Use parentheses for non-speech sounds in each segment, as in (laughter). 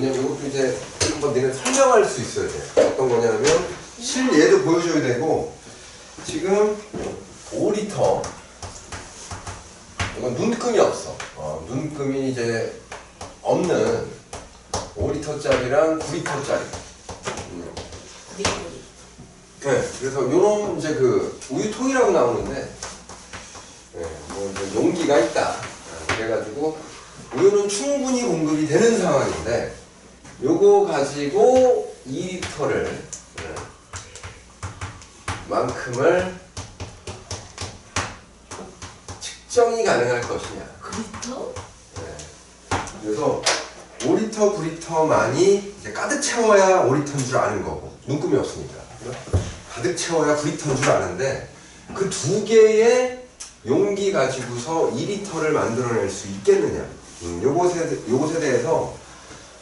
왜냐면 이것도 이제 한번 내가 설명할 수 있어야 돼. 어떤 거냐면 실예도 보여줘야 되고 지금 5리터 이건 눈금이 없어. 어, 눈금이 이제 없는 5리터짜리랑 9리터짜리. 음. 리코리. 네, 그래서 요런 이제 그 우유통이라고 나오는데, 네, 뭐 이제 용기가 있다. 아, 그래가지고 우유는 충분히 공급이 되는 상황인데, 요거 가지고 2리터를 네, 만큼을 측정이 가능할 것이냐. 그리터? 네. 그래서 5리터, 9리터만이 이제 가득 채워야 5리터인 줄 아는 거고 눈금이 없으니까? 가득 채워야 9리터인 줄 아는데 그 두 개의 용기 가지고서 2리터를 만들어낼 수 있겠느냐 음, 요것에, 요것에 대해서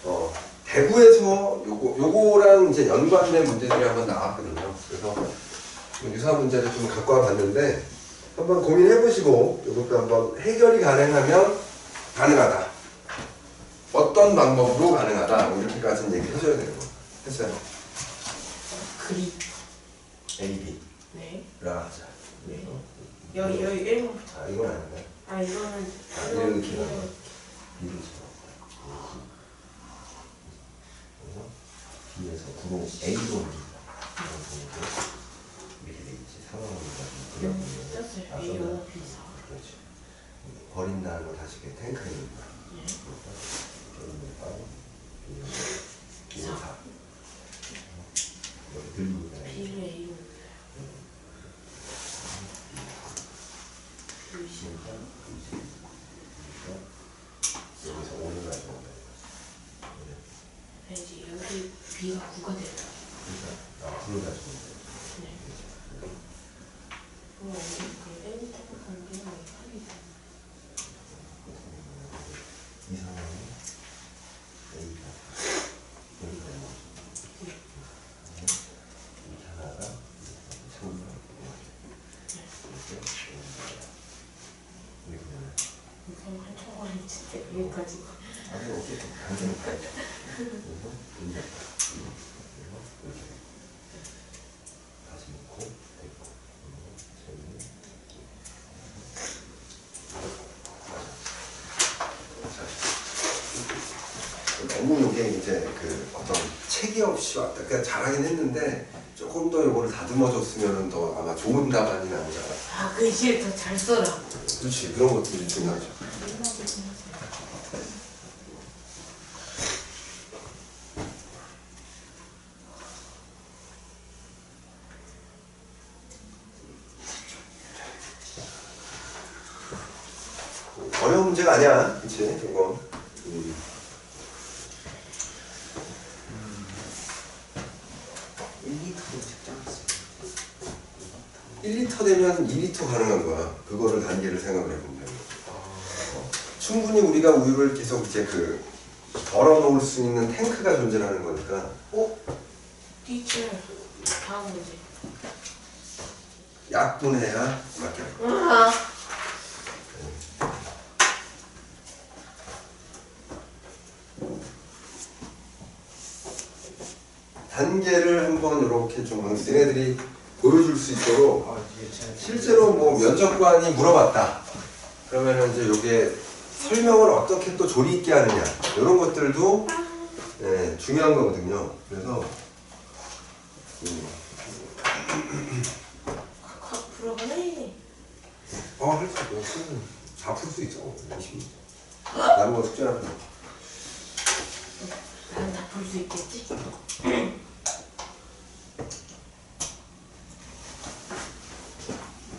어, 대구에서 요거, 요거랑 이제 연관된 문제들이 한번 나왔거든요 그래서 유사한 문제를 좀 갖고 와 봤는데 한번 고민해 보시고 이것도 한번 해결이 가능하면 가능하다. 어떤 방법으로 가능하다. 뭐 이렇게까지는 얘기해 줘야 되는 거. 했어요. 그리. A, B. 네. 라 하자. 네. 여기 여기 1번부터. 아, 이건 아닌가요? 아 이거는 아, 이런 느낌. B를 집어. 2에서 9로 음, 아, A로 옮긴다. 이렇게 되겠지. 상황으로 그려보면 그렇지. 버린다는 걸 다시 탱크에 넣는다. 예. 그렇죠? 어떻게 이제 다시 놓고 됐고. 너무 이게 이제 그 어떤 책이 없이 왔다. 그냥 잘하긴 했는데 조금 더 이거를 다듬어줬으면 더 아마 좋은 답안이 나오지 않았을까. 아 글씨를 더잘 써라. 그렇지. 그런 것들이 중요하죠 어려운 문제가 아니야 그치 이거 음. 1리터 되면 2리터 가능한 거야. 그거를 단계를 생각을 해보면. 어, 충분히 우리가 우유를 계속 이제 그 덜어 놓을 수 있는 탱크가 존재하는 거니까 오. 티처. 다음 문제. 약분해야 맞게. 아. 단계를 한번 이렇게 좀 얘네들이 보여줄 수 있도록 아, 이게 실제로 뭐 면접관이 물어봤다. 그러면은 이제 요게 설명을 어떻게 또 조리 있게 하느냐 이런 것들도 예, 중요한 거거든요. 그래서 음, 확 풀어가네. 어, 할수 있어. 다풀 수 있어. 열심히. 나무가 숙제하는 거. 나는 다풀수 있겠지?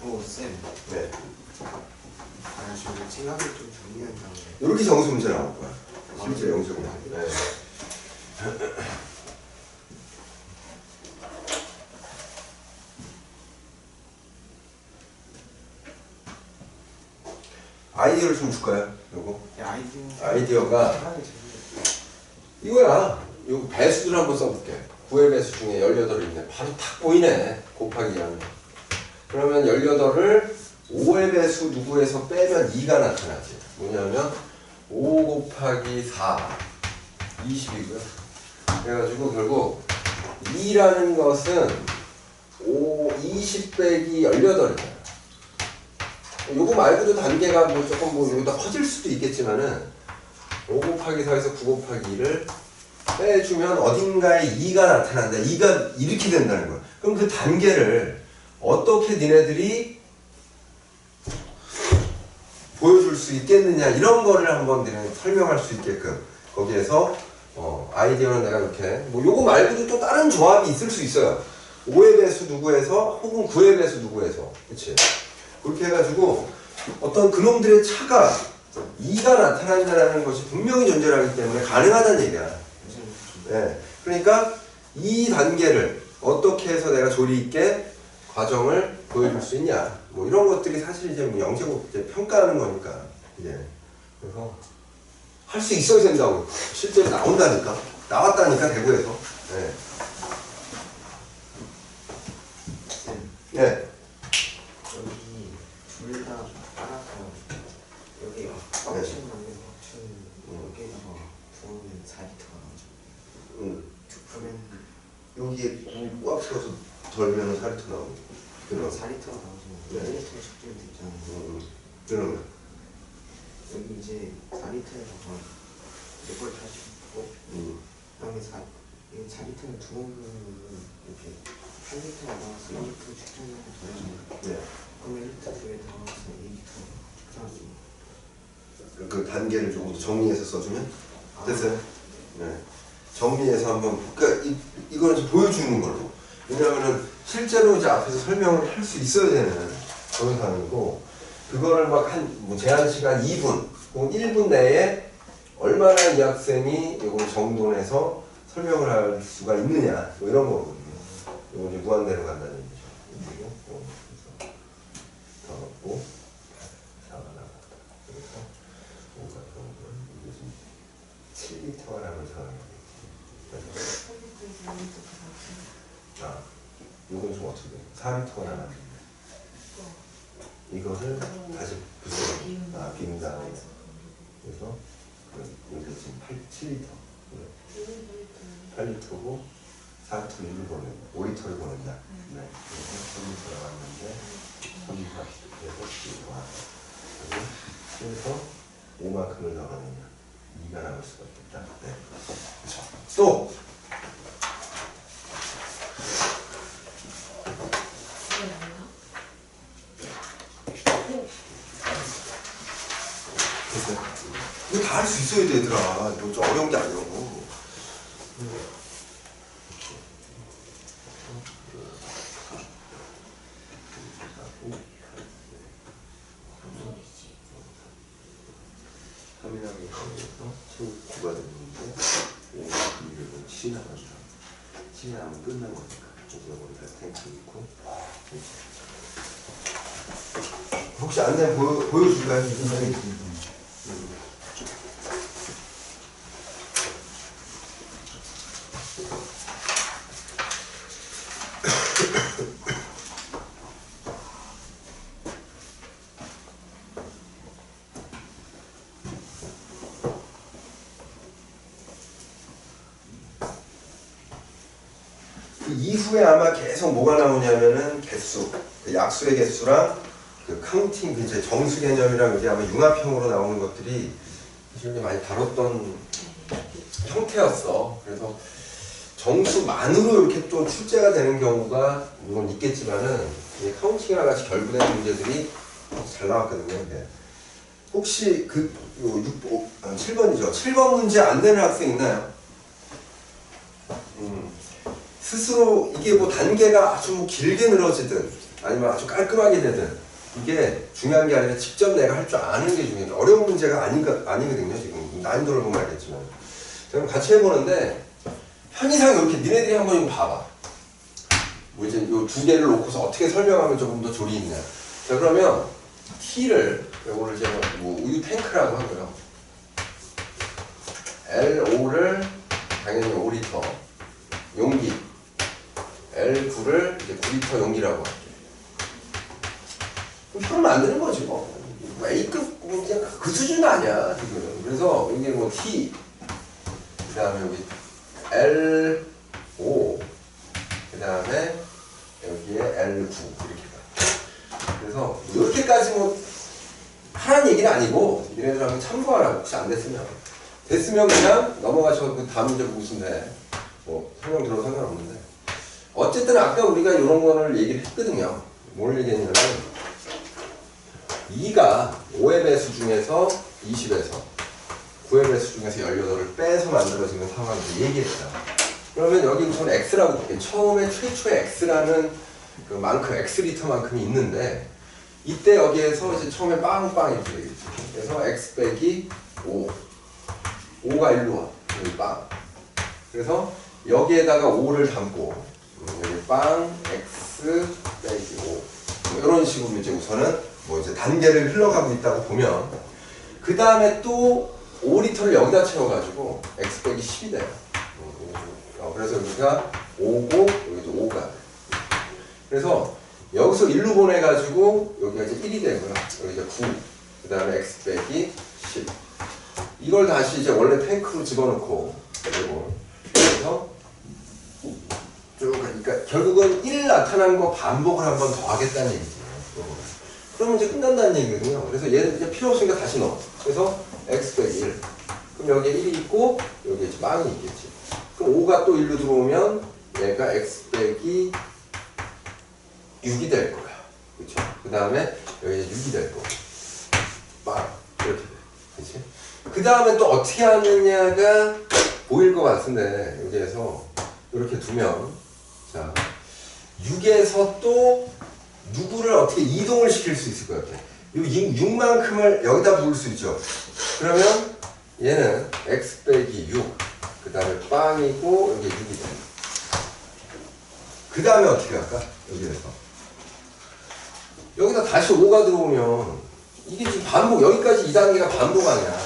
오, 쌤. 네. 아, 지금 생각을 좀 정리한다고. 이렇게 정수 문제 나올 거야. 실제 영수증. 네. (coughs) 아이디어를 좀 줄까요? 요거 야, 아이디어. 재밌네. 이거야. 요 배수를 한번 써볼게. 9의 배수 중에 18이 있네. 바로 탁 보이네. 곱하기 2하면. 그러면 18을 5의 배수 누구에서 빼면 2가 나타나지. 뭐냐면 5 곱하기 4 20이고요. 그래가지고 결국 2라는 것은 5, 20 빼기 18이에요. 요거 말고도 단계가 뭐 조금 뭐 여기다 커질 수도 있겠지만은 5 곱하기 4에서 9 곱하기 2를 빼주면 어딘가에 2가 나타난다. 2가 이렇게 된다는 거야. 그럼 그 단계를 어떻게 니네들이 보여줄 수 있겠느냐 이런 거를 한번 설명할 수 있게끔 거기에서 어, 아이디어는 내가 이렇게 뭐 요거 말고도 또 다른 조합이 있을 수 있어요. 5의 배수 누구에서 혹은 9의 배수 누구에서 그치 그렇게 해가지고 어떤 그놈들의 차가 2가 나타난다는 것이 분명히 존재하기 때문에 가능하다는 얘기야. 네. 그러니까 이 단계를 어떻게 해서 내가 조리 있게 과정을 보여줄 수 있냐. 뭐 이런 것들이 사실 이제 뭐 영재고 이제 평가하는 거니까. 이제 그래서 할 수 있어야 된다고. 실제로 나온다니까. 나왔다니까 대구에서. 네. 네. 여기 둘다 따라서 여기 꽉춘 만든 꽉춘 여기다가 부으면 4리터가 나오죠. 음, 그러면 여기에 물꽉 채워서 덜면 살이 나오고. 그럼 그럼. 4리터가 나오죠. 네. 1리터가 적재면 되잖아요. 음, 그러면. 여기 이제 4리터에다가 이걸 다시 붓고 음, 그다음에 4, 이 4리터는 두 번 부으면 이렇게 8리터가 나와서 1리터 축전하고 더해져요. 네. 그러면 1리터 두에 나와서 2리터 축전하고 그 단계를 조금 더 정리해서 써주면 됐어요? 네. 정리해서 한번 그러니까 이, 이거는 좀 보여주는 걸로 왜냐하면은 실제로 이제 앞에서 설명을 할 수 있어야 되는 그런 상황이고 그거를 막한뭐 제한 시간 2분 혹은 1분 내에 얼마나 이 학생이 이걸 정돈해서 설명을 할 수가 있느냐 뭐 이런 거거든요. 이거 이제 무한대로 간다는 얘기죠. 그리고 더 넣고 4가 나갔다. 그래서 5가 정도 이게 지금 7리터가 남은 상황이에요. 아, 이건 좀 어떻게 돼? 4리터가 남았는데 이거를 다시 비운 다음에 그래서 그 이게 지금 8, 7리터 8리터고 4리터 1을 보내 5리터를 보낸다. 네. 그래서 3리터가 왔는데 3리터 그래서 와. 그래서 5만큼을 넣어내면 2가 나올 수가 있겠다. 네. 그렇죠. 또 됐어요. 이거 다 할 수 있어야. 이거 좀 어려운 게 아니라고. 카메라를 통해서 최후 구가 됐는데, 2를 7이 나간다. 7이 나면 끝난 거니까. 이거는 다 탱크 있고. 혹시 안내 보여, 보여줄까요? 선생님? 그 이후에 아마 계속 뭐가 나오냐면은 개수, 그 약수의 개수랑 그 카운팅, 그 이제 정수 개념이랑 이게 아마 융합형으로 나오는 것들이 사실 이제 많이 다뤘던 형태였어. 그래서 정수만으로 이렇게 또 출제가 되는 경우가 물론 있겠지만은 이 카운팅이랑 같이 결부되는 문제들이 잘 나왔거든요. 근데 혹시 그 6, 아, 7번이죠. 7번 문제 안 되는 학생 있나요? 음. 스스로 이게 뭐 단계가 아주 뭐 길게 늘어지든 아니면 아주 깔끔하게 되든 이게 중요한 게 아니라 직접 내가 할 줄 아는 게 중요해요. 어려운 문제가 아닌가, 아니거든요. 지금 난이도를 보면 알겠지만. 제가 같이 해보는데 편의상 이렇게 니네들이 한번 이거 봐봐. 뭐 이제 요 두 개를 놓고서 어떻게 설명하면 조금 더 조리 있냐. 자 그러면 T를 요거를 제가 뭐 우유 탱크라고 하고요. LO를 당연히 5리터 용기 L9를 이제 9리터 용기라고 할게요. 그럼 안 되는 거지 뭐. A급 뭐 그냥 그 수준 아니야 지금. 그래서 이게 뭐 T 그 다음에 여기 L5 그 다음에 여기에 L9 이렇게 가. 그래서 이렇게까지 뭐 하라는 얘기는 아니고 얘네들 한번 참고하라고 혹시 안 됐으면 됐으면 그냥 넘어가셔서 그 다음 문제 보고 돼. 뭐 설명 들어도 상관없는데 어쨌든 아까 우리가 이런 거를 얘기를 했거든요. 뭘 얘기했냐면 2가 5의 배수 중에서 20에서 9의 배수 중에서 18을 빼서 만들어지는 상황을 얘기했다. 그러면 여기 우선 x라고 볼게요. 처음에 최초의 x라는 그 만큼 x 리터만큼이 있는데 이때 여기에서 이제 처음에 빵빵 이렇게 되겠죠. 그래서 x 빼기 5 5가 일로 와 여기 빵 그래서 여기에다가 5를 담고 음, 여기 빵 x 빼기 5 이런 식으로 이제 우선은 뭐 이제 단계를 흘러가고 있다고 보면 그 다음에 또 5리터를 여기다 채워가지고 x 빼기 10이 돼요. 어, 그래서 여기가 5고 여기도 5가 돼. 그래서 여기서 1로 보내가지고 여기가 이제 1이 되고요. 여기 이제 9. 그 다음에 x 빼기 10. 이걸 다시 이제 원래 탱크로 집어넣고 그리고 그래서 쭉 그러니까 결국은 1 나타난 거 반복을 한 번 더 하겠다는 얘기죠. 그러면 이제 끝난다는 얘기거든요. 그래서 얘는 이제 필요 없으니까 다시 넣어. 그래서 x 빼기 1. 그럼 여기에 1이 있고 여기에 이제 빵이 있겠지. 그럼 5가 또 1로 들어오면 얘가 x 빼기 6이 될 거야. 그렇죠? 그 다음에 여기 이제 6이 될 거고. 빵 이렇게 돼. 그렇지? 그 다음에 또 어떻게 하느냐가 보일 것 같은데 여기에서 이렇게 두면 자 6에서 또 누구를 어떻게 이동을 시킬 수 있을 것 같아. 이 6만큼을 여기다 부을 수 있죠. 그러면 얘는 x 빼기 6, 그 다음에 빵이고 여기 6이 돼. 그 다음에 어떻게 할까? 여기에서. 여기다 다시 5가 들어오면 이게 지금 반복, 여기까지 2단계가 반복 아니야.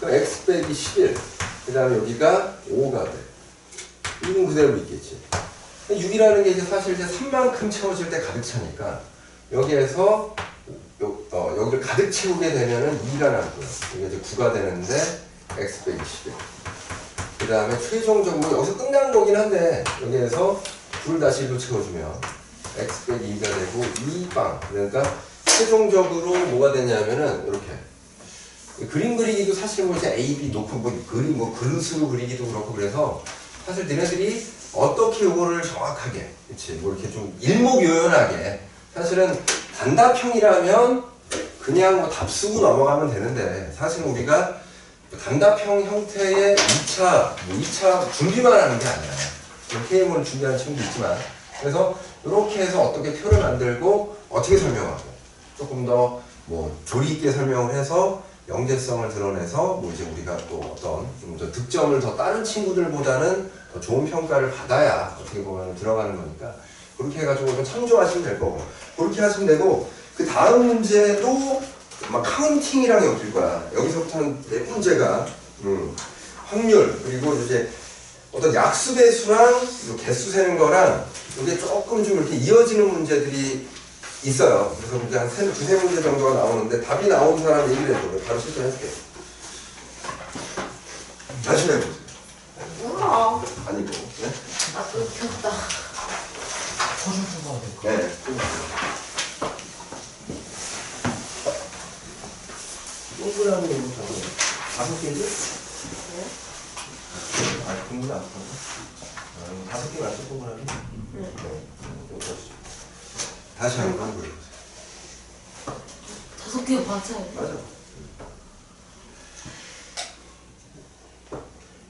그럼 x 빼기 11, 그 다음에 여기가 5가 돼. 6은 그대로 있겠지. 6이라는 게 이제 사실 이제 3만큼 채워질 때 가득 차니까 여기에서 요, 어, 여기를 가득 채우게 되면은 2가 나고요. 이게 이제 9가 되는데 x 빼기 11. 그 다음에 최종적으로 여기서 끝난 거긴 한데 여기에서 둘 다시 1로 채워주면 x 빼기 2가 되고 2빵. 그러니까 최종적으로 뭐가 되냐면은 이렇게 그림 그리기도 사실 뭐 이제 A, B 높은 뭐 그림 뭐 그릇으로 그리기도 그렇고 그래서 사실 너네들이 어떻게 요거를 정확하게 그치 뭐 이렇게 좀 일목요연하게 사실은 단답형이라면 그냥 뭐 답 쓰고 넘어가면 되는데 사실 우리가 단답형 형태의 2차 뭐 2차 준비만 하는 게 아니야. KM을 준비하는 친구도 있지만. 그래서 이렇게 해서 어떻게 표를 만들고 어떻게 설명하고 조금 더 뭐 조리 있게 설명을 해서 영재성을 드러내서 뭐 이제 우리가 또 어떤 좀 더 득점을 더 다른 친구들보다는 더 좋은 평가를 받아야 어떻게 보면 들어가는 거니까 그렇게 해가지고 좀 참조하시면 될 거고 그렇게 하시면 되고 그 다음 문제도 막 카운팅이랑 엮일 거야 여기서부터는 네 문제가 음, 확률 그리고 이제 어떤 약수 배수랑 요 개수 세는 거랑 이게 조금 좀 이렇게 이어지는 문제들이 있어요. 그래서 이제 한 세, 두세 문제 정도가 나오는데 답이 나온 사람 얘기를 해줘요. 바로 실천해줄게요. 자신 해보세요. 아니고. 네? 아 끊겼다. 퍼즐 뽑아야 될까? 네. 동그라미 이거. 다섯 개지? 네. 아, 공부는 안 하고. 아, 다섯 개 맞죠, 동그라미? 네. 네. 이거 다시. 다시 한번 보여주세요. 다섯 개 맞아요. 맞아.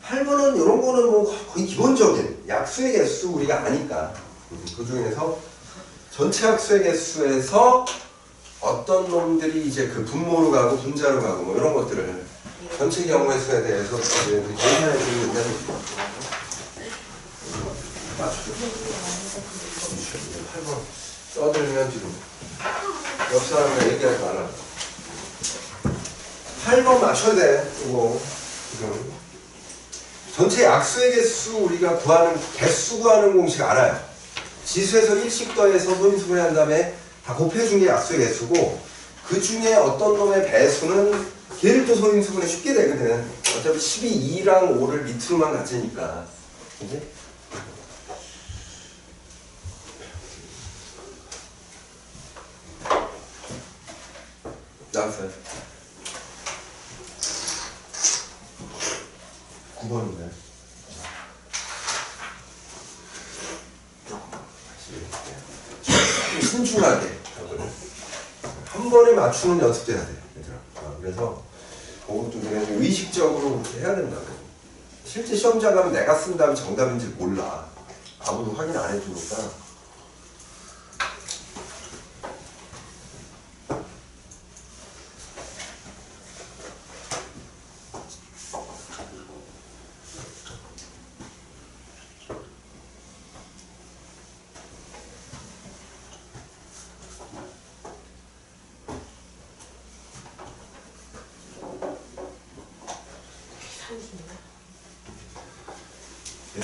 8번은 이런 거는 뭐 거의 기본적인 약수의 개수 우리가 아니까 그 중에서 전체 약수의 개수에서 어떤 놈들이 이제 그 분모로 가고 분자로 가고 뭐 이런 것들을 전체 경우의 수에 대해서 얘기해 주는 데 맞추죠. 8번 떠들면 뒤로 옆 사람과 얘기하지 말아. 8번 맞춰야 돼. 이거 지금 전체 약수의 개수 우리가 구하는 개수 구하는 공식 알아요. 지수에서 1씩 더해서 소인수 분해 한 다음에 다 곱해준 게 약수의 개수고 그 중에 어떤 놈의 배수는 걔를 또 소인수 분해 쉽게 되거든. 어차피 12, 2랑 5를 밑으로만 가지니까. 그지? 나왔어요. 9번인데. 신중하게 한 번에 맞추는 연습돼야 돼, 얘들아. 아, 그래서 그것도 좀 의식적으로 해야 된다고. 실제 시험장 가면 내가 쓴 다음에 정답인지 몰라. 아무도 확인 안 해주니까.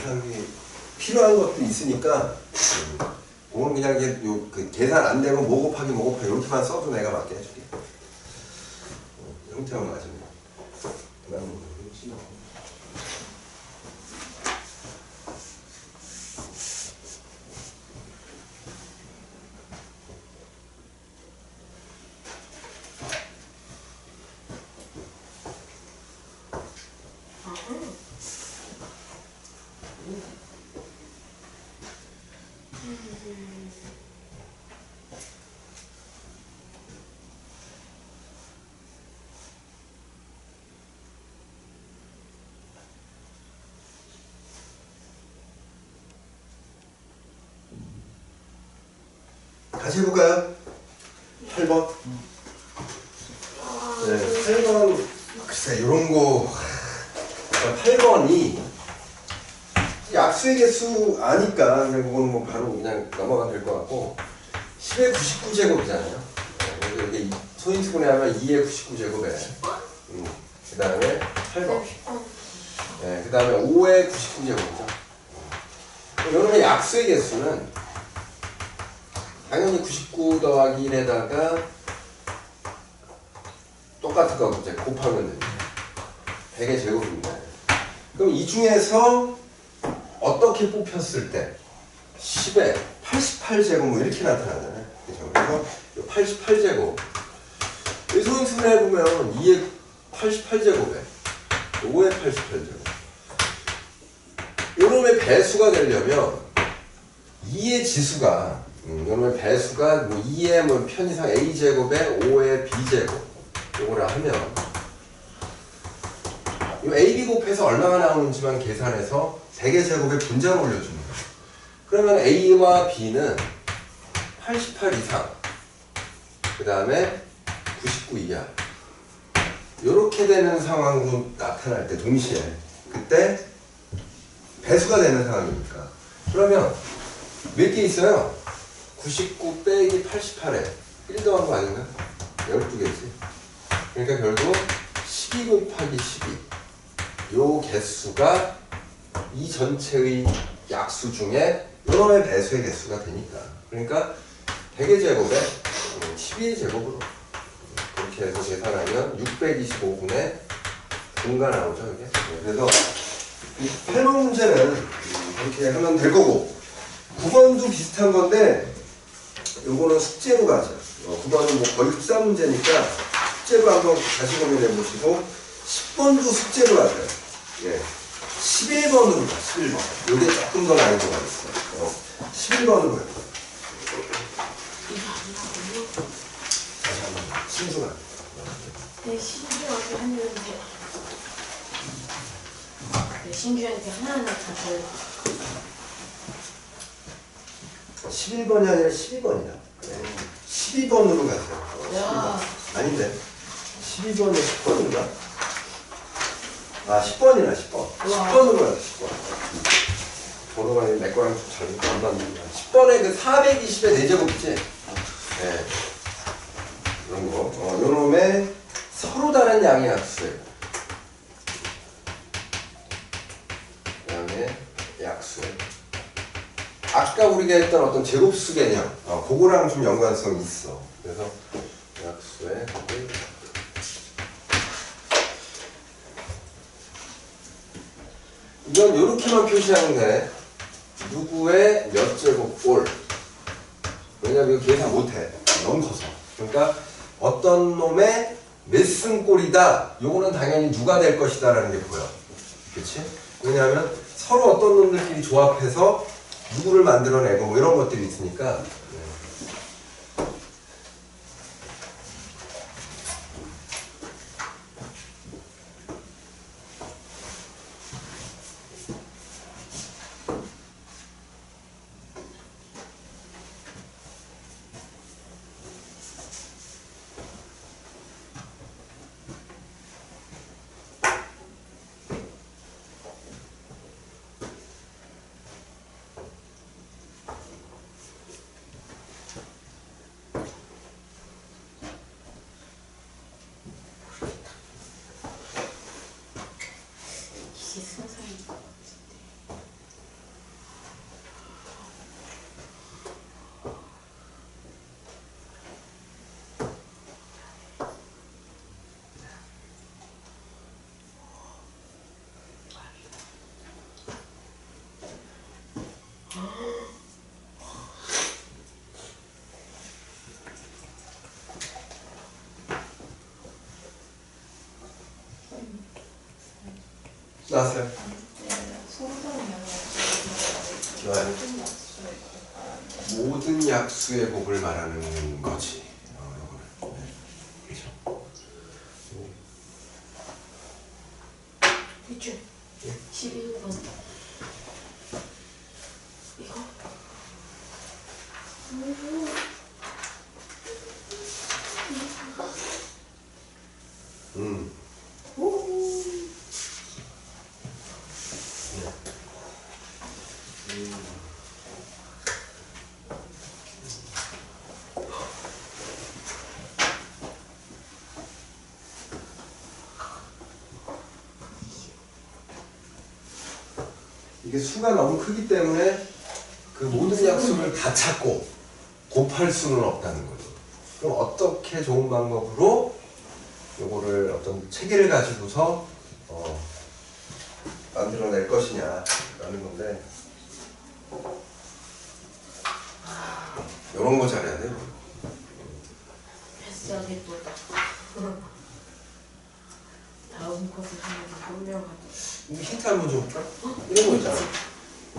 계산기 필요한 것도 있으니까 음, 오늘 그냥 이게 요, 그 계산 안 되면 뭐 곱하기 뭐 곱하기 이렇게만 써도 내가 맞게 해줄게. 어, 형태만 맞으면. 그다음 혹시 뭐. 같이 해볼까요? 8번. 네, 8번. 글쎄, 요런 거. 8번이 약수의 개수 아니까 그냥 그건 뭐 바로 그냥 넘어가면 될 것 같고 10의 99제곱이잖아요. 그래서 이게 소인수분해 하면 2의 99제곱에 음, 그 다음에 8번. 네, 그 다음에 5의 99제곱이죠. 여러분의 약수의 개수는 당연히 99 더하기 1에다가 똑같은 거 이제 곱하면 됩니다. 100의 제곱입니다. 그럼 이 중에서 어떻게 뽑혔을 때 10에 88제곱 뭐 이렇게 나타나잖아요. 그죠? 그래서 88제곱 이 소인수분해 보면 2의 88제곱에 5의 88제곱 요놈의 배수가 되려면 2의 지수가 음, 요놈의 배수가 뭐 2의 뭐 편의상 a 제곱에 5의 b 제곱 요거라 하면 요 a, b 곱해서 얼마가 나오는지만 계산해서 100의 제곱에 분자를 거예요. 그러면 a와 b는 88 이상 그 다음에 99 이하 요렇게 되는 상황으로 나타날 때 동시에 그때 배수가 되는 상황이니까 그러면 몇 개 있어요? 99 빼기 88에 1 더한 거 아닌가? 12개지. 그러니까 결국 12 곱하기 12 요 개수가 이 전체의 약수 중에 요놈의 배수의 개수가 되니까. 그러니까 100의 제곱에 12의 제곱으로. 그렇게 해서 계산하면 625분의 분가 나오죠 이게. 네, 그래서 이 8번 문제는 이렇게 하면 될 거고. 9번도 비슷한 건데 요거는 숙제로 가죠 어, 9번은 뭐 거의 흡사 문제니까 숙제로 한번 다시 고민해 보시고 10번도 숙제로 가죠 예. 11번으로 가 11번. 요게 조금 더 난이도가 있어요 어, 11번으로 가요 다시 한번. 신중하게 네, 신중하게 했는데. 네, 신중하게 하나하나 다들 11번이 아니라 12번이다. 12번으로 가세요. 어, 야. 12번. 아닌데. 12번이 10번인가? 아, 10번이나 10번. 10번으로 가세요, 10번. 번호가 내 거랑 좀 잘못 안 맞는다. 10번에 그 420의 4제곱 있지? 네. 이런 거. 어, 요 놈의 서로 다른 양의 약수예요. 양의 약수예요. 아까 우리가 했던 어떤 제곱수 개념, 어, 그거랑 좀 연관성이 있어. 그래서 약수의 이건 이렇게만 표시하면 돼. 누구의 몇 제곱 꼴. 왜냐면 이거 계산 못해. 너무 커서. 그러니까 어떤 놈의 몇승 꼴이다. 요거는 당연히 누가 될 것이다 라는 게 보여. 그렇지? 왜냐하면 서로 어떤 놈들끼리 조합해서 누구를 만들어내고 뭐 이런 것들이 있으니까. 나왔어요. 모든 약수의 곱을 말하는 거지. 어. 네. 그렇죠. 대충 11번 이거 음. 이 수가 너무 크기 때문에 그 모든 약수를 다 찾고 곱할 수는 없다는 거죠. 그럼 어떻게 좋은 방법으로 요거를 어떤 체계를 가지고서 어, 만들어낼 것이냐라는 건데 이런 거 잘해야 돼요. 패스하게 또 다음 것을 하면 분명하다 이거 힌트 한번 줘볼까? 이런 거 있잖아.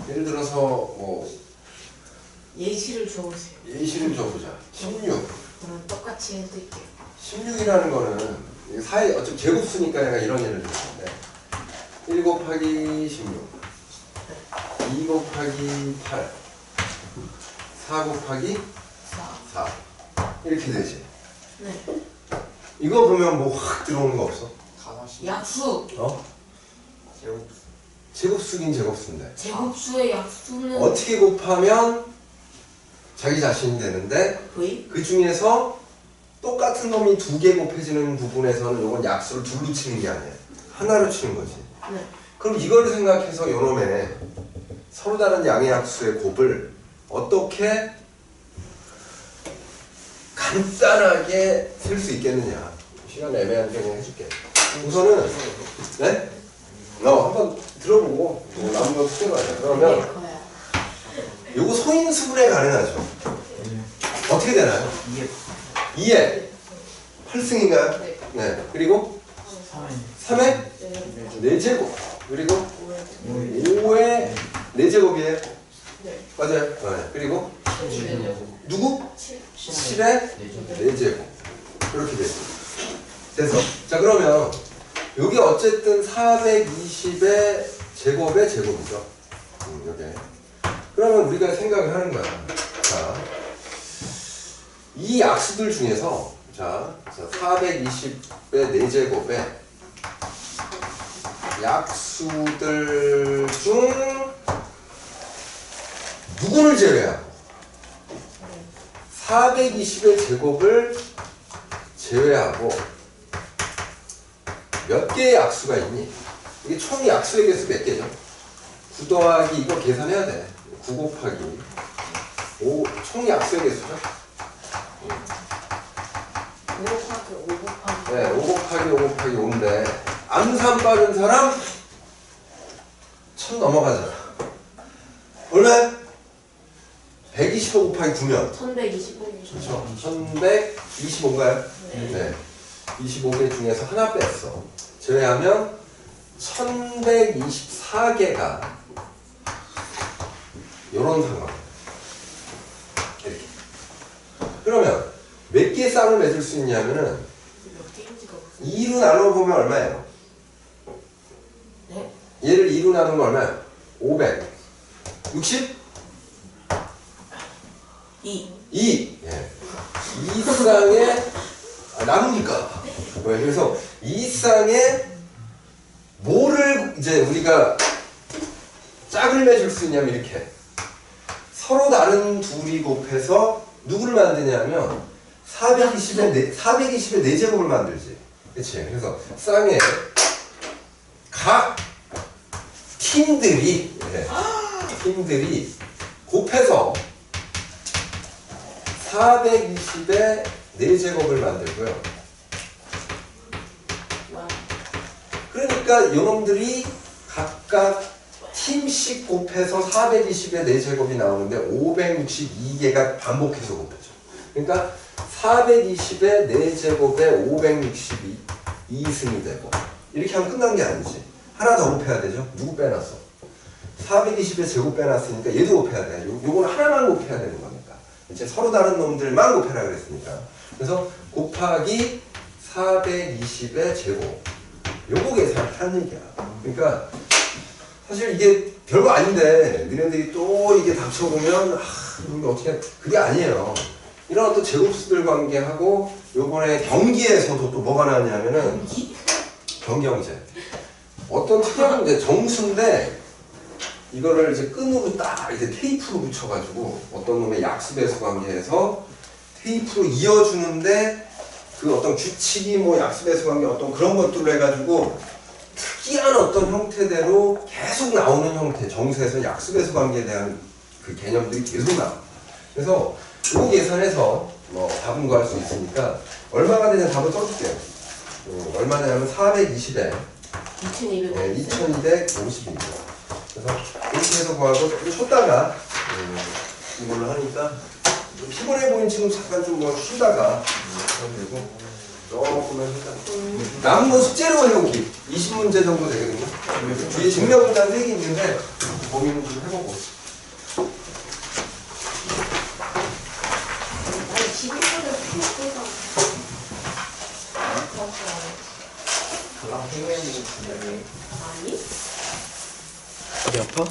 예를 들어서 뭐 예시를 줘보세요 예시를 줘보자. 16. 그럼 똑같이 해드릴게요 16이라는 거는 이게 사이 어차피 제곱수니까 내가 이런 예를 들었는데 1 곱하기 16 2 곱하기 8 4 곱하기 4 4 이렇게 되지 네. 이거 보면 뭐 확 들어오는 거 없어? 가나시 약수 어? 제곱 제곱수긴 제곱수인데. 제곱수의 약수는 어떻게 곱하면 자기 자신이 되는데 V 그 중에서 똑같은 놈이 두 개 곱해지는 부분에서는 이건 약수를 둘로 치는 게 아니야 하나로 치는 거지. 네. 그럼 이걸 생각해서 요놈의 서로 다른 양의 약수의 곱을 어떻게 간단하게 셀수 있겠느냐. 시간 애매한데 그냥 해줄게. 우선은 네? 너 한번 들어보고 뭐거 숙제가요 그러면 네, 요거 소인 수분해 가능하죠 어떻게 되나요? 이게 2에 8승인가요? 네. 네 그리고 3에 네. 4제곱 그리고 오해 5에 4제곱이에요 네. 맞아요 네. 그리고 네. 누구? 7 7에 4제곱 이렇게 되죠 돼서 자 그러면 여기 어쨌든 420의 제곱의 제곱이죠. 음, 요게. 그러면 우리가 생각을 하는 거야. 자, 이 약수들 중에서 자, 420의 4제곱에 약수들 중 누구를 제외하고? 420의 제곱을 제외하고 몇 개의 약수가 있니? 이게 총 약수의 개수 몇 개죠? 9 더하기 이거 계산해야 돼. 9 곱하기 5, 총 약수의 개수죠? 5 곱하기 5 곱하기 네, 5 곱하기 5 곱하기 5인데 암산 빠른 사람 천 넘어가잖아. 얼마야? 125 곱하기 9면 1125. 그렇죠. 1125인가요? 네. 네. 25개 중에서 하나 뺐어. 제외하면 1124개가 요런 상황. 이렇게. 그러면 몇 개의 쌍을 맺을 수 있냐면은 몇 개인지가 없어. 2로 나눠보면 얼마예요? 네. 얘를 2로 나누면 얼마예요? 500. 60? 2. 2. 예. 2쌍에 아, 나누니까. 왜? 그래서 2쌍에 뭐를 이제 우리가 짝을 맺을 수 있냐면 이렇게 서로 다른 둘이 곱해서 누구를 만드냐면 420의 네, 420의 4제곱을 만들지. 그치? 그래서 쌍에 각 팀들이 예, 팀들이 곱해서 420의 4제곱을 만들고요. 와. 그러니까 요놈들이 각각 팀씩 곱해서 420의 4제곱이 나오는데 562개가 반복해서 곱해져. 그러니까 420의 4제곱에 562 2승이 되고 이렇게 하면 끝난 게 아니지. 하나 더 곱해야 되죠. 누구 빼놨어? 420의 제곱 빼놨으니까 얘도 곱해야 돼. 요, 요거는 하나만 곱해야 되는 거니까. 이제 서로 다른 놈들만 곱해라 그랬으니까. 그래서 곱하기 420의 제곱. 요거 계산을 하는 얘기야. 그러니까 사실 이게 별거 아닌데 너네들이 또 이게 닥쳐보면 아 이게 어떻게 그게 아니에요. 이런 어떤 제곱수들 관계하고 요번에 경기에서도 또 뭐가 나왔냐면은 경기 형제. 어떤 특이한 문제 정수인데 이거를 이제 끈으로 딱 이제 테이프로 붙여가지고 어떤 놈의 약수배수 관계에서 테이프로 이어주는데 그 어떤 규칙이 뭐 약수배수 관계 어떤 그런 것들로 해가지고 특이한 어떤 형태대로 계속 나오는 형태 정수에서 약수배수 관계에 대한 그 개념들이 계속 나와. 그래서 이거 계산해서 뭐 답은 구할 수 있으니까 얼마가 되냐 답을 써줄게요. 음, 얼마 되냐면 420에 2200. 네, 2250입니다. 그래서 이렇게 해서 구하고 좀 쉬다가 음, 이걸로 하니까 좀 피곤해 보인 친구 잠깐 좀 뭐 쉬다가 음, 그리고 조금만 쉬다가 남은 건 숙제로 해오기 20문제 정도 되거든요. 뒤에 증명 문단 3개 있는데 고민을 좀 해보고 아니 11분을 풀어서. 가방 생명이 분명히 아니? 아파?